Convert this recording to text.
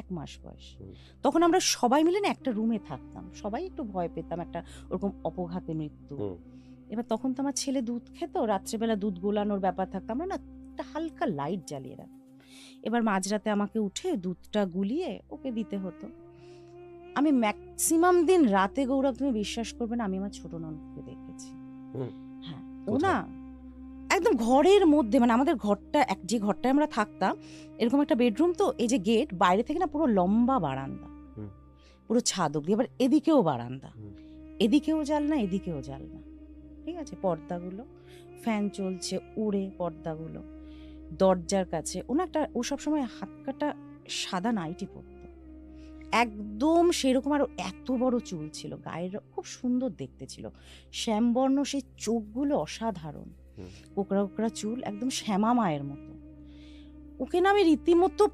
এক মাস বয়স। তখন আমরা সবাই মিলে না একটা রুমে থাকতাম। সবাই একটু ভয় পেতাম একটা ওরকম অপঘাতে মৃত্যু। এবার তখন তো আমার ছেলে দুধ খেত রাত্রেবেলা দুধ গোলানোর ব্যাপার থাকতো। আমরা না একটা হালকা লাইট জ্বালিয়ে রাখতাম। এবার মাঝরাতে আমাকে উঠে দুধটা গুলিয়ে ওকে দিতে হতো। আমি ম্যাক্সিমাম দিন রাতে গৌরব তুমি বিশ্বাস করবে না আমি আমার ছোট ননদকে দেখেছি। হ্যাঁ ও না একদম ঘরের মধ্যে মানে আমাদের ঘরটা এক যে ঘরটায় আমরা থাকতাম এরকম একটা বেডরুম তো এই যে গেট বাইরে থেকে না পুরো লম্বা বারান্দা। পুরো ছাদ অব্দি এবার এদিকেও বারান্দা। এদিকেও জানলা এদিকেও জানলা ঠিক আছে? পর্দাগুলো ফ্যান চলছে উড়ে পর্দাগুলো। দরজার কাছে ও না একটা ও সবসময় হাত কাটা সাদা নাইটি পরতো। একদম সেরকম আরও এত বড় চুল ছিল গায়ের খুব সুন্দর দেখতে ছিল। শ্যামবর্ণ সেই চোখগুলো অসাধারণ। কোকড়া কোকড়া চুল একদম শ্যামা মায়ের মতো। ওকে না আমি রীতিমতো